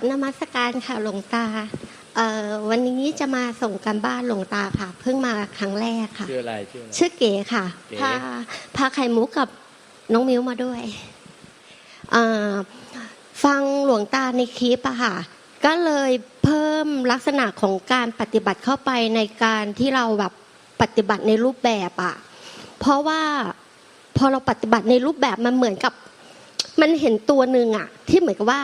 กับนมัสการค่ะหลวงตาเอ่อวันนี้จะมาส่งกันบ้านหลวงตาค่ะ เพิ่งมาครั้งแรกค่ะชื่ออะไรชื่ออะไรชื่อเก๋ค่ะเก๋พาพาไข่มุกกับน้องมิ้วมาด้วยเอ่อฟังหลวงตาในคลิปอะค่ะ ก็เลยเพิ่มลักษณะของการปฏิบัติเข้าไปในการที่เราแบบปฏิบัติในรูปแบบอะเพราะว่าพอเราปฏิบัติในรูปแบบมันเหมือนกับ มันเห็นตัวหนึ่งอะที่เหมือนกับว่า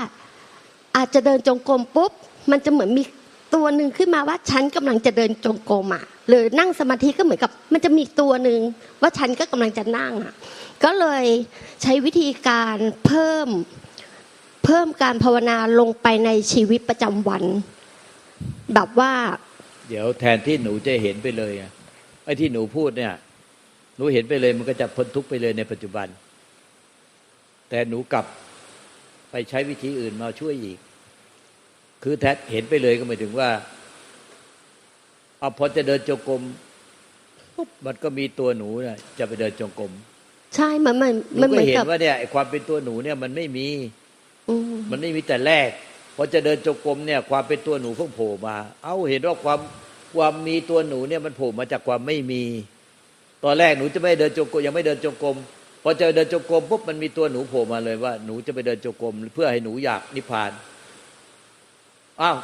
อาจจะเดินจงกรมปุ๊บ มันจะเหมือนมีตัวหนึ่งขึ้นมาว่าฉันกำลังจะเดินจงกรมอะหรือนั่งสมาธิก็เหมือนกับ มันจะมีตัวหนึ่งว่าฉันก็กำลังจะนั่งอะก็เลยใช้วิธีการเพิ่มเพิ่มการภาวนาลงไปในชีวิตประจำวัน แบบว่า เดี๋ยวแทนที่หนูจะเห็นไปเลยไอ้ที่หนูพูดเนี่ยหนูเห็นไปเลยมันก็จะพ้นทุกข์ไปเลยในปัจจุบัน แต่หนูกลับไปใช้วิธีอื่นมาช่วยอีก คือแท้เห็นไปเลยก็หมายถึงว่าเอาพอจะเดินจงกรมปุ๊บมันก็มีตัวหนูเนี่ยจะไปเดินจงกรมใช่เหมือนมันหนูมันเหก็มือนเห็นกับว่าเนี่ยไอ้ความเป็นตัวหนูเนี่ยมันไม่มีอืมมันไม่มีแต่แรกพอจะเดินจงกรมเนี่ย ความเป็นตัวหนูเพิ่งโผล่มา เอ้าเห็นว่าความความมีตัวหนูเนี่ยมันโผล่มาจากความไม่มี ตอนแรกหนูจะไม่เดินจงกรมยังไม่เดินจงกรมพอเจอเดินจงกรมปุ๊บมันมีตัวหนูโผล่มาเลยว่าหนูจะไปเดินจงกรมเพื่อให้หนูอยากนิพพาน อ้าว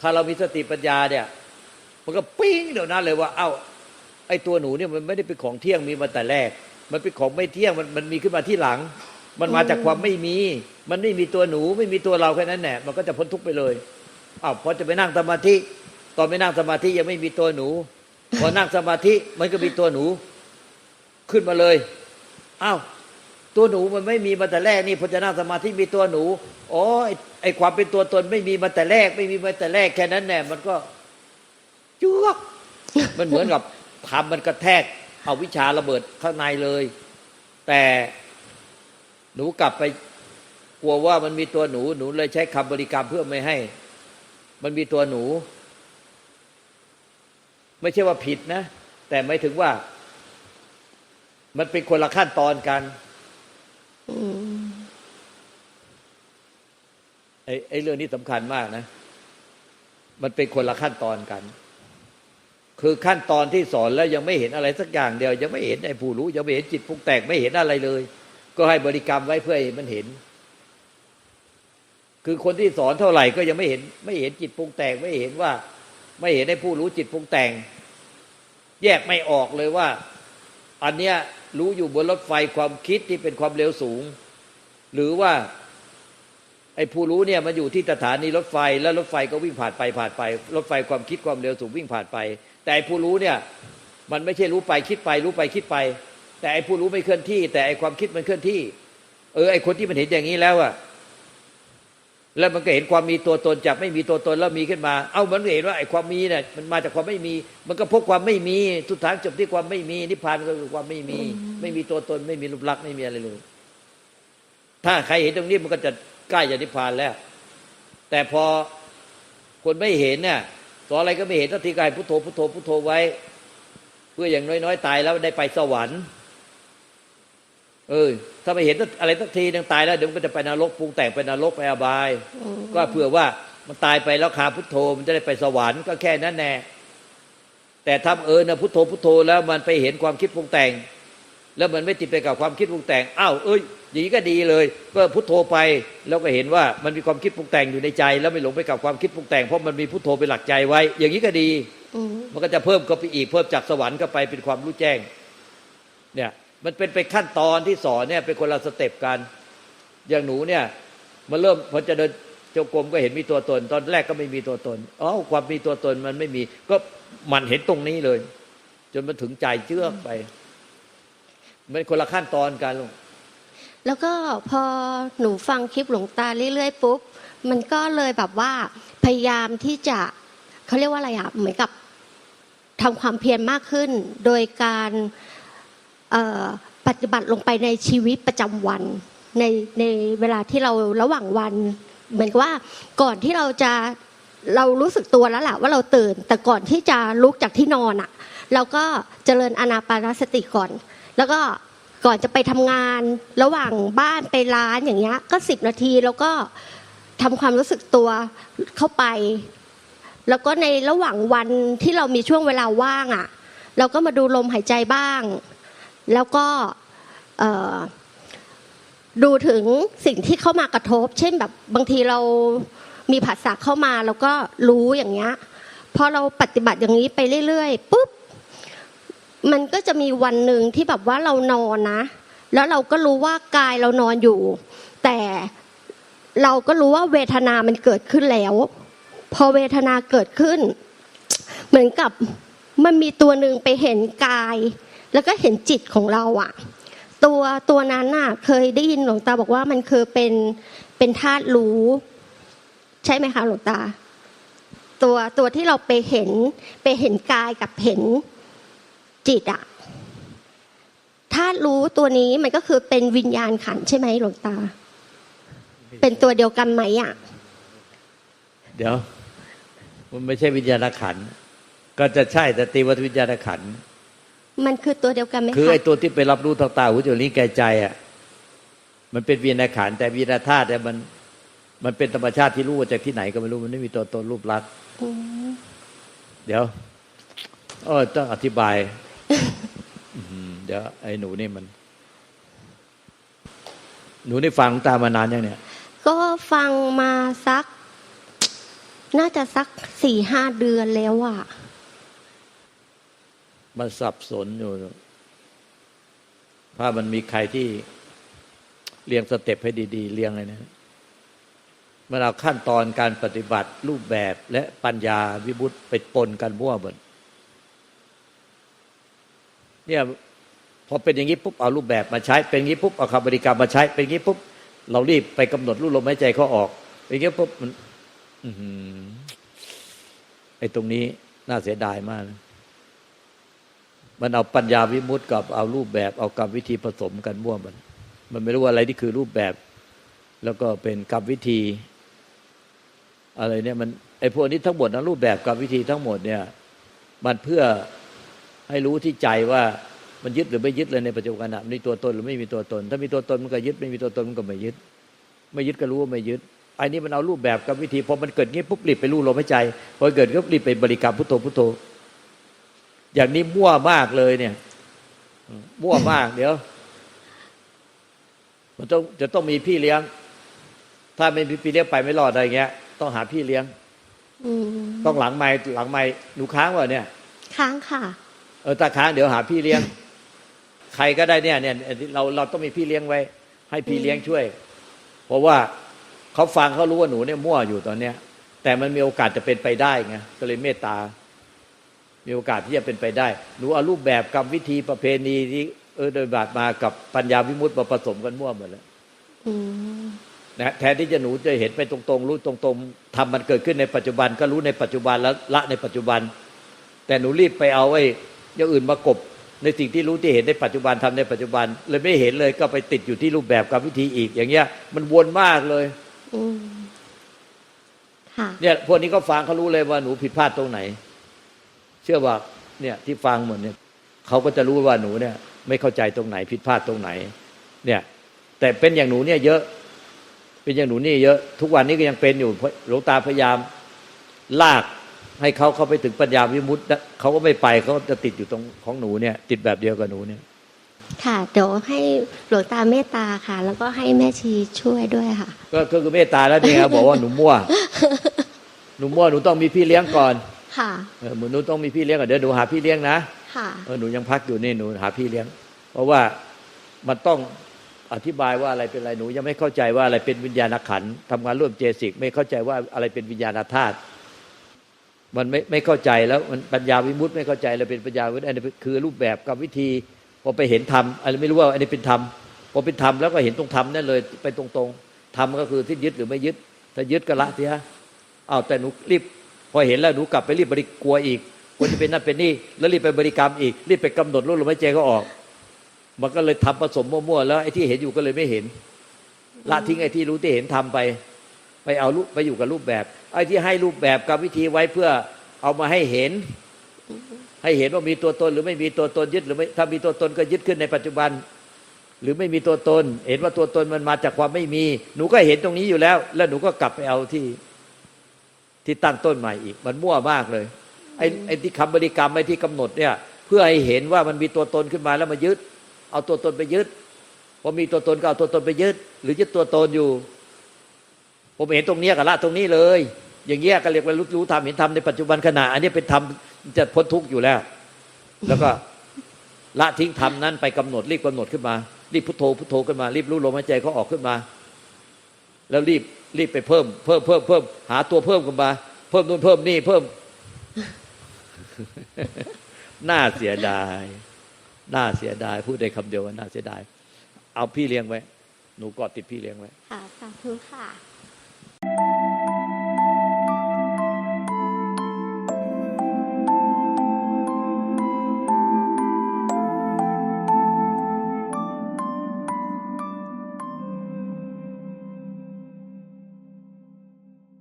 ถ้าเรามีสติปัญญาเนี่ย มันก็ปิ้งเดี๋ยวนั้นเลยว่า เอ้าไอ้ตัวหนูเนี่ยมันไม่ได้เป็นของเที่ยงมีมาแต่แรก มันเป็นของไม่เที่ยงมันมันมีขึ้นมาที่หลัง มันมาจากความไม่มี มันไม่มีตัวหนูไม่มีตัวเราแค่นั้นแหละมันก็จะพ้นทุกข์ไปเลยอ้าวพอจะไปนั่งสมาธิตอนไปนั่งสมาธิยังไม่มีตัวหนู พอนั่งสมาธิมันก็มีตัวหนู ขึ้นมาเลยอ้าว ตัวหนูมันไม่มีมาแต่แรกนี่พอจะนั่งสมาธิมีตัวหนูอ๋อไอ้ไอความเป็นตัวตนไม่มีมาแต่แรก ไม่มีมาแต่แรกแค่นั้นแน่มันก็จุกมันเหมือนกับทำมันกระแทก เอาวิชาระเบิดข้างในเลย แต่หนูกลับไปกลัวว่ามันมีตัวหนู หนูเลยใช้คำบริกรรมเพื่อไม่ให้ มันมีตัวหนู ไม่ใช่ว่าผิดนะ แต่ไม่ถึงว่า มันเป็นคนละขั้นตอนกัน อืม ไอ้ไอ้เรื่องนี้สำคัญมากนะ มันเป็นคนละขั้นตอนกัน คือขั้นตอนที่สอนแล้วยังไม่เห็นอะไรสักอย่างเดียว ยังไม่เห็นไอ้ผู้รู้ ยังไม่เห็นจิตปรุงแต่งไม่เห็นอะไรเลย ก็ให้บริกรรมไว้เพื่อให้มันเห็น คือคนที่สอนเท่าไหร่ก็ยังไม่เห็น ไม่เห็นจิตปรุงแต่งไม่เห็นว่า ไม่เห็นไอ้ผู้รู้จิตปรุงแต่ง แยกไม่ออกเลยว่า อันเนี้ยรู้อยู่บนรถไฟความคิดที่เป็นความเร็วสูง หรือว่า ไอ้ผู้รู้เนี่ยมันอยู่ที่สถานีรถไฟแล้วรถไฟก็วิ่งผ่านไปผ่านไป รถไฟความคิดความเร็วสูงวิ่งผ่านไป แต่ไอ้ผู้รู้เนี่ยมันไม่ใช่รู้ไปคิดไป รู้ไปคิดไป แต่ไอ้ผู้รู้ไม่เคลื่อนที่ แต่ไอ้ความคิดมันเคลื่อนที่ เออไอ้คนที่มันเห็นอย่างนี้แล้วอะแล้วมันก็เห็นความมีตัวตนจากไม่มีตัวตนแล้วมีขึ้นมา เอ้ามันเห็นว่าไอ้ความมีเนี่ยมันมาจากความไม่มี มันก็พบความไม่มีสุดท้ายจบที่ความไม่มีนิพพานก็คือความไม่มี ไม่มีตัวตนไม่มีรูปลักษณ์ไม่มีอะไรเลย ถ้าใครเห็นตรงนี้มันก็จะ ใกล้จะนิพพานแล้ว แต่พอคนไม่เห็นเนี่ยสอนอะไรก็ไม่เห็นสักทีก็ให้พุทโธพุทโธพุทโธไว้ เพื่ออย่างน้อยๆ ตายแล้วได้ไปสวรรค์ เออ ถ้าไม่เห็นอะไรสักทีนึงตายแล้วเดี๋ยวมันก็จะไปนรกปรุงแต่งไปนรกไปอบาย ก็เผื่อว่ามันตายไปแล้วคาพุทโธ มันจะได้ไปสวรรค์ก็แค่นั้นแน่แต่ถ้าเออนะพุทโธพุทโธแล้วมันไปเห็นความคิดปรุงแต่ง แล้วมันไม่ติดไปกับความคิดปรุงแต่งอ้าวเอ้ยอย่างนี้ก็ดีเลย ก็พุทโธไปแล้วก็เห็นว่ามันมีความคิดปรุงแต่งอยู่ในใจ แล้วไม่หลงไปกับความคิดปรุงแต่งเพราะมันมีพุทโธเป็นหลักใจไว้ อย่างนี้ก็ดีอืมมันก็จะเพิ่มก็ไปอีกเพิ่มจากสวรรค์ก็ไปเป็นความรู้แจ้ง เนี่ย มันเป็นไปขั้นตอนที่สอนเนี่ยเป็นคนละสเต็ปกันอย่างหนูเนี่ย มันเริ่มพอจะเดินจงกรมก็เห็นมีตัวตน ตอนแรกก็ไม่มีตัวตนอ๋อความมีตัวตนมันไม่มี ก็มันเห็นตรงนี้เลย จนมันถึงใจเชื่อกไป มันคนละขั้นตอนกันลูกแล้วก็พอหนูฟังคลิปหลวงตาเรื่อยๆปุ๊บมันก็เลยแบบว่าพยายามที่จะเขาเรียกว่าอะไรอะเหมือนกับทำความเพียรมากขึ้น โดยการปฏิบัติลงไปในชีวิตประจำวันในในเวลาที่เราระหว่างวัน เหมือนกับว่าก่อนที่เราจะเรารู้สึกตัวแล้วแหละว่าเราตื่น แต่ก่อนที่จะลุกจากที่นอนอะ เราก็เจริญอนาปานสติก่อน แล้วก็ก่อนจะไปทำงานระหว่างบ้านไปร้านอย่างเงี้ย ก็สิบนาทีแล้วก็ทำความรู้สึกตัวเข้าไป แล้วก็ในระหว่างวันที่เรามีช่วงเวลาว่างอะ่ะ เราก็มาดูลมหายใจบ้าง แล้วก็ดูถึงสิ่งที่เข้ามากระทบ เช่นแบบบางทีเรามีผัสสะเข้ามา แล้วก็รู้อย่างเงี้ยพอเราปฏิบัติอย่างนี้ไปเรื่อยๆปุ๊บ มันก็จะมีวันหนึ่งที่แบบว่าเรานอนนะ แล้วเราก็รู้ว่ากายเรานอนอยู่ แต่เราก็รู้ว่าเวทนามันเกิดขึ้นแล้ว พอเวทนาเกิดขึ้น เหมือนกับมันมีตัวหนึ่งไปเห็นกาย แล้วก็เห็นจิตของเราอะตัวตัวนั้นน่ะ เคยได้ยินหลวงตาบอกว่ามันคือเป็นเป็นธาตุรู้ ใช่ไหมคะหลวงตา ตัวตัวที่เราไปเห็นไปเห็นกายกับเห็น จิตอะธาตุรู้ตัวนี้มันก็คือเป็นวิญญาณขันธ์ใช่ไหมหลวงตา เป็นตัวเดียวกันไหมอะเดี๋ยว มันไม่ใช่วิญญาณขันธ์ก็จะใช่แต่ตีว่าวิญญาณขันธ์มันคือตัวเดียวกันไหมคือคะไอ้ตัวที่ไปรับรู้ทางตาหูจมูกลิ้นกายใจอะ มันเป็นวิญญาณขันธ์แต่วิญญาณธาตุเนี่ยมัน มันเป็นธรรมชาติที่รู้มาจากที่ไหนก็ไม่รู้มันไม่มีตัวตนรูปลักษณ์อืมเดี๋ยวเออต้องอธิบายอืม เดี๋ยวไอ้หนูนี่มัน หนูนี่ฟังหลวงตามานานยังเนี่ย ก็ฟังมาสัก น่าจะสักสี่ห้าเดือนแล้วอะมันสับสนอยู่ถ้ามันมีใครที่เรียงสเต็ปให้ดี ๆ เรียงเลยนะมันเอาขั้นตอนการปฏิบัติรูปแบบและปัญญาวิบุตไปปนกันมั่วหมด เนี่ยพอเป็นอย่างนี้ปุ๊บเอารูปแบบมาใช้ เป็นอย่างนี้ปุ๊บเอาคำบริกรรมมาใช้ เป็นอย่างนี้ปุ๊บเรารีบไปกำหนดรูปลมหายใจเขาออกเป็นอย่างนี้ปุ๊บมันอไอ้ตรงนี้น่าเสียดายมากนะมันเอาปัญญาวิมุตติกับเอารูปแบบ เอากรรมวิธีผสมกันมั่วมัน มันไม่รู้ว่าอะไรที่คือรูปแบบ แล้วก็เป็นกรรมวิธี อะไรเนี่ยมันไอ้พวกนี้ทั้งหมดนะรูปแบบกรรมวิธีทั้งหมดเนี่ย มันเพื่อ ให้รู้ที่ใจว่ามันยึดหรือไม่ยึดเลยในปัจจุบันนะมีตัวตนหรือไม่มีตัวตน ถ้ามีตัวตนมันก็ยึดไม่มีตัวตนมันก็ไม่ยึด ไม่ยึดก็รู้ว่าไม่ยึดไอ้นี่มันเอารูปแบบกรรมวิธีพอมันเกิดงี้ปุ๊บรีบไปรู้ลมหายใจพอเกิดก็รีบไปบริกรรมพุทโธพุทโธ อย่างนี้มั่วมากเลยเนี่ยมั่วมาก เดี๋ยว มันต้องจะต้องมีพี่เลี้ยง ถ้าไม่มีพี่เลี้ยงไปไม่รอดอะไรเงี้ย ต้องหาพี่เลี้ยงอืมต้องหลังไม้หลังไม้หนูค้างวะเนี่ย ค้างค่ะ เออตาค้างเดี๋ยวหาพี่เลี้ยง ใครก็ได้เนี่ยเนี่ยเราเราต้องมีพี่เลี้ยงไว้ ให้พี่เลี้ยงช่วย เพราะว่าเขาฟังเขารู้ว่าหนูเนี่ยมั่วอยู่ตอนเนี้ย แต่มันมีโอกาสจะเป็นไปได้ไงก็เลยเมตตา มีโอกาสที่จะเป็นไปได้หนูเอารูปแบบกรรมวิธีประเพณีที่เออโดยบาทมากับปัญญาวิมุตติมาผสมกันมั่วหมดแล้วอืมนะแทนที่จะหนูจะเห็นไปตรงๆ รู้ตรงๆทำมันเกิดขึ้นในปัจจุบัน ก็รู้ในปัจจุบันแล้วละในปัจจุบัน แต่หนูรีบไปเอาไอ้ อย่างอื่นมากบในสิ่งที่รู้ที่เห็นในปัจจุบันทำในปัจจุบัน เลยไม่เห็นเลยก็ไปติดอยู่ที่รูปแบบกับวิธีอีก อย่างเงี้ย มันวนมากเลยอืมค่ะเนี่ยพวกนี้ก็ฟังเขารู้เลยว่าหนูผิดพลาดตรงไหน เชื่อว่าเนี่ยที่ฟังหมดเนี่ยเขาก็จะรู้ว่าหนูเนี่ย ไม่เข้าใจตรงไหน ผิดพลาดตรงไหน เนี่ย แต่เป็นอย่างหนูเนี่ยเยอะ เป็นอย่างหนูนี่เยอะ ทุกวันนี้ก็ยังเป็นอยู่เพราะหลวงตาพยายาม ลาก ให้เขาเข้าไปถึงปัญญาวิมุตติเขาก็ไม่ไปเขาจะติดอยู่ตรงของหนูเนี่ย ติดแบบเดียวกับหนูเนี่ย ค่ะเดี๋ยวให้หลวงตาเมตตาค่ะ แล้วก็ให้แม่ชีช่วยด้วยค่ะ ก็ก็คือเมตตาแล้วนี่ครับบอกว่าหนูมั่ว หนูมั่วหนูต้องมีพี่เลี้ยงก่อน ค่ะเออหนูต้องมีพี่เลี้ยงก่อนเดี๋ยวหนูหาพี่เลี้ยงนะค่ะเออหนูยังพักอยู่นี่หนูหาพี่เลี้ยง เพราะว่ามันต้องอธิบายว่าอะไรเป็นอะไรหนูยังไม่เข้าใจว่าอะไรเป็นวิญญาณขันธ์ทำงานร่วมเจสิกไม่เข้าใจว่าอะไรเป็นวิญญาณธาตุ มันไม่ไม่เข้าใจแล้วมันปัญญาวิมุตติไม่เข้าใจเลยเป็นปัญญาวิมุตติอันนี้คือรูปแบบกับวิธีพอไปเห็นธรรมอะไรไม่รู้ว่าอันนี้เป็นธรรมพอเป็นธรรมแล้วก็เห็นตรงธรรมนั่นเลยไปตรงๆธรรมก็คือที่ยึดหรือไม่ยึด ถ้ายึดก็ละเสียอ้าแต่หนูรีบพอเห็นแล้วหนูกลับไปรีบบริกลัวอีกกลัวจะเป็นนั่นเป็นนี่แล้วรีบไปบริกรรมอีกรีบไปกำหนดรูปลมหายใจก็ออก มันก็เลยทำผสมมั่วๆแล้วไอ้ที่เห็นอยู่ก็เลยไม่เห็น ละทิ้งไอ้ที่รู้ที่เห็นทำไป ไปเอารูปไปอยู่กับรูปแบบ ไอ้ที่ให้รูปแบบกับวิธีไว้เพื่อเอามาให้เห็น ให้เห็นว่ามีตัวตน หรือไม่มีตัวตนยึดหรือไม่ถ้ามีตัวตนก็ยึดขึ้นในปัจจุบัน หรือไม่มีตัวตน เห็นว่าตัวตนมันมาจากความไม่มี หนูก็เห็นตรงนี้อยู่แล้ว แล้วหนูก็กลับไปเอาที่ที่ตั้งต้นใหม่อีก มันมั่วมากเลยไอ้ไอ้ที่คำบริกรรมไอ้ที่กำหนดเนี่ย เพื่อให้เห็นว่ามันมีตัวตนขึ้นมาแล้วมายึด เอาตัวตนไปยึดพอมีตัวตนก็เอาตัวตนไปยึด หรือยึดตัวตนอยู่ ผมเห็นตรงนี้กับละตรงนี้เลย อย่างเงี้ยก็เรียกว่ารู้รู้ธรรมเห็นธรรมในปัจจุบันขณะ อันนี้เป็นธรรมจะพ้นทุกข์อยู่แล้ว แล้วก็ละทิ้งธรรมนั้นไปกำหนดรีบกำหนดขึ้นมา รีบพุทโธพุทโธขึ้นมา รีบรู้ลมหายใจเขาออกขึ้นมา แล้วรีบรีบไปเพิ่มเพิ่มเพิ่มเพิ่มหาตัวเพิ่มขึ้นมา เพิ่มนู่นเพิ่มนี่เพิ่ม น่าเสียดาย น่าเสียดาย พูดได้คำเดียวว่าน่าเสียดาย เอาพี่เลี้ยงไว้ หนูกอดติดพี่เลี้ยงไว้ ค่ะสาธุค่ะ Thank you